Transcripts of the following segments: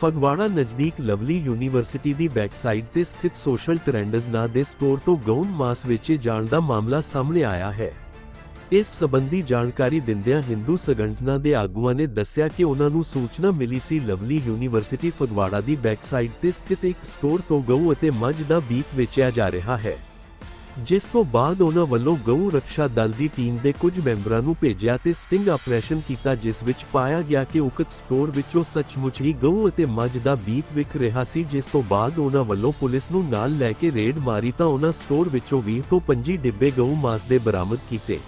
ਫਗਵਾੜਾ ਨਜ਼ਦੀਕ Lovely university ਦੀ backside ਤੇ ਸਥਿਤ ਸੋਸ਼ਲ ਟ੍ਰੈਂਡਸ ਨਾਂ ਦੇ ਸਟੋਰ ਤੋਂ ਗਊਨ ਮਾਸ ਵੇਚੇ ਜਾਣ ਦਾ ਮਾਮਲਾ ਸਾਹਮਣੇ ਆਇਆ ਹੈ। ਇਸ ਸਬੰਧੀ ਜਾਣਕਾਰੀ ਦਿੰਦਿਆਂ ਹਿੰਦੂ ਸੰਗਠਨਾਂ ਦੇ ਆਗੂਆਂ ਨੇ ਦੱਸਿਆ ਕਿ ਉਹਨਾਂ ਨੂੰ ਸੂਚਨਾ ਮਿਲੀ ਸੀ ਲਵਲੀ ਯੂਨੀਵਰਸਿਟੀ ਫਗਵਾੜਾ ਦੀ ਬੈਕਸਾਈਡ ਤੇ ਸਥਿਤ ਇੱਕ ਸਟੋਰ ਤੋਂ ਗਊ ਅਤੇ ਮੱਝ ਦਾ ਬੀਫ ਵੇਚਿਆ ਜਾ ਰਿਹਾ ਹੈ। ਜਿਸ ਤੋਂ ਬਾਅਦ ਉਹਨਾਂ ਵੱਲੋਂ ਗਊ ਰੱਖਿਆ ਦਲ ਦੀ ਟੀਮ ਦੇ ਕੁਝ ਮੈਂਬਰਾਂ ਨੂੰ ਭੇਜਿਆ ਤੇ ਸਟਿੰਗ ਆਪਰੇਸ਼ਨ ਕੀਤਾ, ਜਿਸ ਵਿੱਚ ਪਾਇਆ ਗਿਆ ਕਿ ਉਕਤ ਸਟੋਰ ਵਿੱਚੋਂ ਸੱਚਮੁੱਚ ਹੀ ਗਊ ਅਤੇ ਮੱਝ ਦਾ ਬੀਫ ਵਿਕ ਰਿਹਾ ਸੀ। ਜਿਸ ਤੋਂ ਬਾਅਦ ਉਹਨਾਂ ਵੱਲੋਂ ਪੁਲਿਸ ਨੂੰ ਨਾਲ ਲੈ ਕੇ ਰੇਡ ਮਾਰੀ ਤਾਂ ਉਹਨਾਂ ਸਟੋਰ ਵਿੱਚੋਂ 20 ਤੋਂ 25 ਡਿੱਬੇ ਗਊ ਮਾਸ ਦੇ ਬਰਾਮਦ ਕੀਤੇ।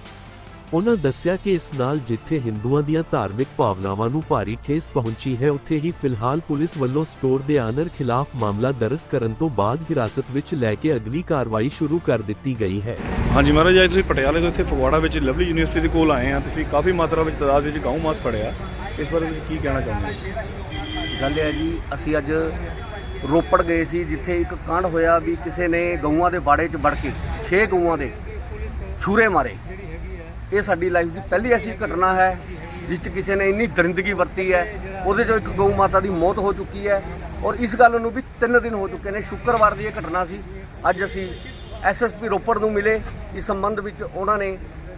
ਉਹਨਾਂ ਦੱਸਿਆ ਕਿ ਇਸ ਨਾਲ ਜਿੱਥੇ ਹਿੰਦੂਆਂ ਦੀਆਂ ਧਾਰਮਿਕ ਭਾਵਨਾਵਾਂ ਨੂੰ ਭਾਰੀ ਠੇਸ ਪਹੁੰਚੀ ਹੈ ਉੱਥੇ ਹੀ ਫਿਲਹਾਲ ਪੁਲਿਸ ਵੱਲੋਂ ਸਟੋਰ ਦੇ ਆਨਰ ਖਿਲਾਫ ਮਾਮਲਾ ਦਰਜ ਕਰਨ ਤੋਂ ਬਾਅਦ ਹਿਰਾਸਤ ਵਿੱਚ ਲੈ ਕੇ ਅਗਲੀ ਕਾਰਵਾਈ ਸ਼ੁਰੂ ਕਰ ਦਿੱਤੀ ਗਈ ਹੈ। ਹਾਂਜੀ ਮਹਾਰਾਜ ਅੱਜ ਤੁਸੀਂ ਪਟਿਆਲੇ ਤੋਂ ਇੱਥੇ ਫਗਵਾੜਾ ਵਿੱਚ ਲਵਲੀ ਯੂਨੀਵਰਸਿਟੀ ਦੇ ਕੋਲ ਆਏ ਆ ਤੁਸੀਂ ਕਾਫੀ ਮਾਤਰਾ ਵਿੱਚ ਤਾਦਾਦ ਵਿੱਚ ਗਊ ਮਾਸ ਫੜਿਆ। ਇਸ ਬਾਰੇ ਤੁਸੀਂ ਕੀ ਕਹਿਣਾ ਚਾਹੁੰਦੇ ਹੋ? ਗੱਲ ਇਹ ਹੈ ਜੀ ਅਸੀਂ ਅੱਜ ਰੋਪੜ ਗਏ ਸੀ ਜਿੱਥੇ ਇੱਕ ਕਾਂਡ ਹੋਇਆ ਵੀ ਕਿਸੇ ਨੇ ਗਊਆਂ ਦੇ ਬਾੜੇ 'ਚ ਵੜ ਕੇ 6 ਗਊਆਂ ਦੇ ਛੁਰੇ ਮਾਰੇ। ਇਹ ਸਾਡੀ ਲਾਈਫ ਦੀ ਪਹਿਲੀ ਐਸੀ ਘਟਨਾ ਹੈ, ਜਿਸ 'ਚ ਕਿਸੇ ਨੇ ਇੰਨੀ ਦਰਿੰਦਗੀ ਵਰਤੀ ਹੈ, ਉਹਦੇ 'ਚੋਂ ਇੱਕ ਗਊ ਮਾਤਾ ਦੀ ਮੌਤ ਹੋ ਚੁੱਕੀ ਹੈ ਔਰ ਇਸ ਗੱਲ ਨੂੰ ਵੀ 3 ਦਿਨ ਹੋ ਚੁੱਕੇ ਨੇ। ਸ਼ੁੱਕਰਵਾਰ ਦੀ ਇਹ ਘਟਨਾ ਸੀ। ਅੱਜ ਅਸੀਂ ਐਸਐਸਪੀ ਰੋਪੜ ਨੂੰ ਮਿਲੇ। ਇਸ ਸੰਬੰਧ ਵਿੱਚ ਉਹਨਾਂ ਨੇ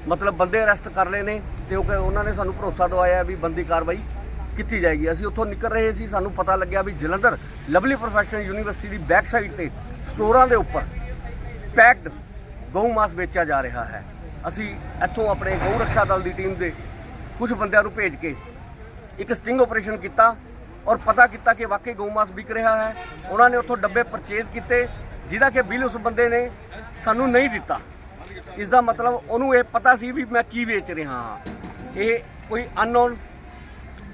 ਮਤਲਬ ਬੰਦੇ ਅਰੈਸਟ ਕਰ ਲਏ ਨੇ ਤੇ ਉਹ ਕਿ- ਉਹਨਾਂ ਨੇ ਸਾਨੂੰ ਭਰੋਸਾ ਦਵਾਇਆ ਵੀ ਬੰਦੀ ਕਾਰਵਾਈ ਕੀਤੀ ਜਾਏਗੀ। ਅਸੀਂ ਉੱਥੋਂ ਨਿਕਲ ਰਹੇ ਸੀ। ਸਾਨੂੰ ਪਤਾ ਲੱਗਿਆ ਵੀ ਜਲੰਧਰ ਲਵਲੀ ਪ੍ਰੋਫੈਸ਼ਨਲ ਯੂਨੀਵਰਸਿਟੀ ਦੀ ਬੈਕ ਸਾਈਡ ਤੇ ਸਟੋਰਾਂ ਦੇ ਉੱਪਰ ਪੈਕਡ ਗਊ ਮਾਸ ਵੇਚਿਆ ਜਾ ਰਿਹਾ ਹੈ। ਅਸੀਂ ਇੱਥੋਂ ਆਪਣੇ ਗਊ ਰੱਖਿਆ ਦਲ ਦੀ ਟੀਮ ਦੇ ਕੁਝ ਬੰਦਿਆਂ ਨੂੰ ਭੇਜ ਕੇ ਇੱਕ ਸਟਿੰਗ ਆਪਰੇਸ਼ਨ ਕੀਤਾ ਔਰ ਪਤਾ ਕੀਤਾ ਕਿ ਵਾਕਈ ਗਊ ਮਾਸ ਵਿਕ ਰਿਹਾ ਹੈ। ਉਹਨਾਂ ਨੇ ਉੱਥੋਂ ਡੱਬੇ ਪਰਚੇਜ਼ ਕੀਤੇ, ਜਿਹਦਾ ਕਿ ਬਿੱਲ ਉਸ ਬੰਦੇ ਨੇ ਸਾਨੂੰ ਨਹੀਂ ਦਿੱਤਾ। ਇਸ ਦਾ ਮਤਲਬ ਉਹਨੂੰ ਇਹ ਪਤਾ ਸੀ ਵੀ ਮੈਂ ਕੀ ਵੇਚ ਰਿਹਾ ਹਾਂ। ਇਹ ਕੋਈ ਅਨਨੋਨ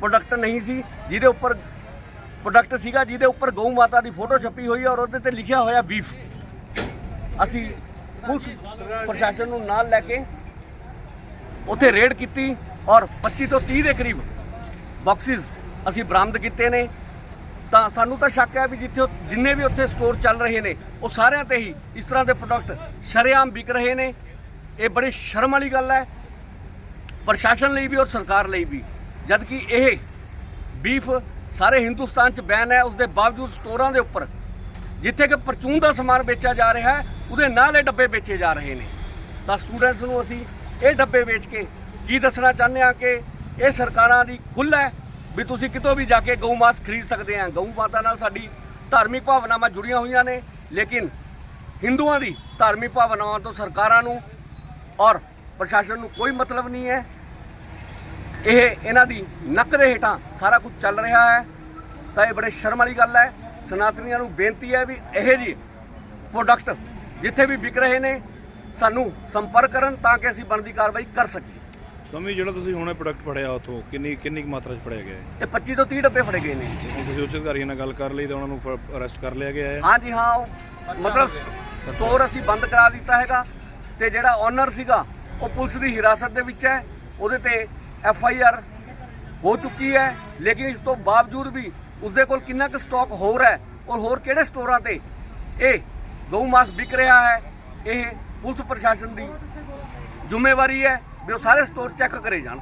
ਪ੍ਰੋਡਕਟ ਨਹੀਂ ਸੀ, ਜਿਹਦੇ ਉੱਪਰ ਪ੍ਰੋਡਕਟ ਸੀਗਾ, ਜਿਹਦੇ ਉੱਪਰ ਗਊ ਮਾਤਾ ਦੀ ਫੋਟੋ ਛਪੀ ਹੋਈ ਔਰ ਉਹਦੇ ਤੇ ਲਿਖਿਆ ਹੋਇਆ ਬੀਫ ਅਸੀਂ ਪੁਲਿਸ ਪ੍ਰਸ਼ਾਸਨ ਨੂੰ ਨਾਲ ਲੈ ਕੇ ਉੱਥੇ ਰੇਡ ਕੀਤੀ ਔਰ 25 ਤੋਂ 30 ਦੇ ਕਰੀਬ ਬਾਕਸਿਸ ਅਸੀਂ ਬਰਾਮਦ ਕੀਤੇ ਨੇ। ਤਾਂ ਸਾਨੂੰ ਤਾਂ ਸ਼ੱਕ ਹੈ ਵੀ ਜਿੱਥੇ ਜਿੰਨੇ ਵੀ ਉੱਥੇ ਸਟੋਰ ਚੱਲ ਰਹੇ ਨੇ, ਉਹ ਸਾਰਿਆਂ ਤੇ ਹੀ ਇਸ ਤਰ੍ਹਾਂ ਦੇ ਪ੍ਰੋਡਕਟ ਸ਼ਰੇਆਮ ਵਿਕ ਰਹੇ ਨੇ। ਇਹ ਬੜੀ ਸ਼ਰਮ ਵਾਲੀ ਗੱਲ ਹੈ। ਪ੍ਰਸ਼ਾਸਨ ਲਈ ਵੀ ਔਰ ਸਰਕਾਰ ਲਈ ਵੀ। ਜਦ ਕਿ ਇਹ ਬੀਫ ਸਾਰੇ ਹਿੰਦੁਸਤਾਨ 'ਚ ਬੈਨ ਹੈ ਉਸ ਦੇ ਬਾਵਜੂਦ ਸਟੋਰਾਂ ਦੇ ਉੱਪਰ ਜਿੱਥੇ ਕਿ ਪਰਚੂਨ ਦਾ ਸਮਾਨ ਵੇਚਿਆ ਜਾ ਰਿਹਾ ਹੈ ਉਹਦੇ ਨਾਲ ਇਹ ਡੱਬੇ ਵੇਚੇ ਜਾ ਰਹੇ ਨੇ। ਤਾਂ ਸਟੂਡੈਂਟਸ ਨੂੰ ਅਸੀਂ ਇਹ ਡੱਬੇ ਵੇਚ ਕੇ ਕੀ ਦੱਸਣਾ ਚਾਹੁੰਦੇ ਹਾਂ ਕਿ ਇਹ ਸਰਕਾਰਾਂ ਦੀ ਖੁੱਲ੍ਹ ਹੈ ਵੀ ਤੁਸੀਂ ਕਿਤੋਂ ਵੀ ਜਾ ਕੇ ਗਊ ਮਾਸ ਖਰੀਦ ਸਕਦੇ ਆ ਗਊ ਮਾਤਾ ਨਾਲ ਸਾਡੀ ਧਾਰਮਿਕ ਭਾਵਨਾਵਾਂ ਜੁੜੀਆਂ ਹੋਈਆਂ ਨੇ, ਲੇਕਿਨ ਹਿੰਦੂਆਂ ਦੀ ਧਾਰਮਿਕ ਭਾਵਨਾਵਾਂ ਤੋਂ ਸਰਕਾਰਾਂ ਨੂੰ ਔਰ ਪ੍ਰਸ਼ਾਸਨ ਨੂੰ ਕੋਈ ਮਤਲਬ ਨਹੀਂ ਹੈ। ਇਹ ਇਹਨਾਂ ਦੀ ਨੱਕ ਦੇ ਹੇਠਾਂ ਸਾਰਾ ਕੁਝ ਚੱਲ ਰਿਹਾ ਹੈ। ਤਾਂ ਇਹ ਬੜੇ ਸ਼ਰਮ ਵਾਲੀ ਗੱਲ ਹੈ। ਸਨਾਤਨੀਆਂ ਨੂੰ ਬੇਨਤੀ ਹੈ ਵੀ ਇਹ ਜੀ ਪ੍ਰੋਡਕਟ ਜਿੱਥੇ ਵੀ ਵਿਕ ਰਹੇ ਨੇ ਸਾਨੂੰ ਸੰਪਰਕ ਕਰਨ ਤਾਂ ਕਿ ਅਸੀਂ ਬਣਦੀ ਕਾਰਵਾਈ ਕਰ ਸਕੀਏ। ਸਵਾਮੀ ਜਿਹੜਾ ਤੁਸੀਂ ਹੁਣੇ ਪ੍ਰੋਡਕਟ ਫੜਿਆ ਉੱਥੋਂ ਕਿੰਨੀ ਕਿੰਨੀ ਕੁ ਮਾਤਰਾ 'ਚ ਫੜਿਆ ਗਿਆ ਹੈ ਇਹ 25 ਤੋਂ 30 ਡੱਬੇ ਫੜੇ ਗਏ ਨੇ। ਹੁਣ ਤੁਸੀਂ ਉੱਚ ਅਧਿਕਾਰੀਆਂ ਨਾਲ ਗੱਲ ਕਰ ਲਈ ਤਾਂ ਉਹਨਾਂ ਨੂੰ ਅਰੈਸਟ ਕਰ ਲਿਆ ਗਿਆ ਹੈ। ਹਾਂਜੀ ਹਾਂ ਉਹ ਮਤਲਬ ਸਟੋਰ ਅਸੀਂ ਬੰਦ ਕਰਾ ਦਿੱਤਾ ਹੈਗਾ ਤੇ ਜਿਹੜਾ ਓਨਰ ਸੀਗਾ ਉਹ ਪੁਲਿਸ ਦੀ ਹਿਰਾਸਤ ਦੇ ਵਿੱਚ ਹੈ ਉਹਦੇ ਤੇ ਐਫ ਆਈ ਆਰ ਹੋ ਚੁੱਕੀ ਹੈ ਲੇਕਿਨ ਇਸ ਤੋਂ ਬਾਵਜੂਦ ਵੀ ਉਸਦੇ ਕੋਲ ਕਿੰਨਾ ਕੁ ਸਟਾਕ ਹੋਰ ਹੈ ਔਰ ਹੋਰ ਕਿਹੜੇ ਸਟੋਰਾਂ ਤੇ? ਇਹ ਗਊ ਮਾਸ ਵਿਕ ਰਿਹਾ ਹੈ, ਇਹ ਪੁਲਿਸ ਪ੍ਰਸ਼ਾਸਨ ਦੀ ਜ਼ਿੰਮੇਵਾਰੀ ਹੈ ਵੀ ਉਹ ਸਾਰੇ ਸਟੋਰ ਚੈੱਕ ਕਰੇ ਜਾਣ।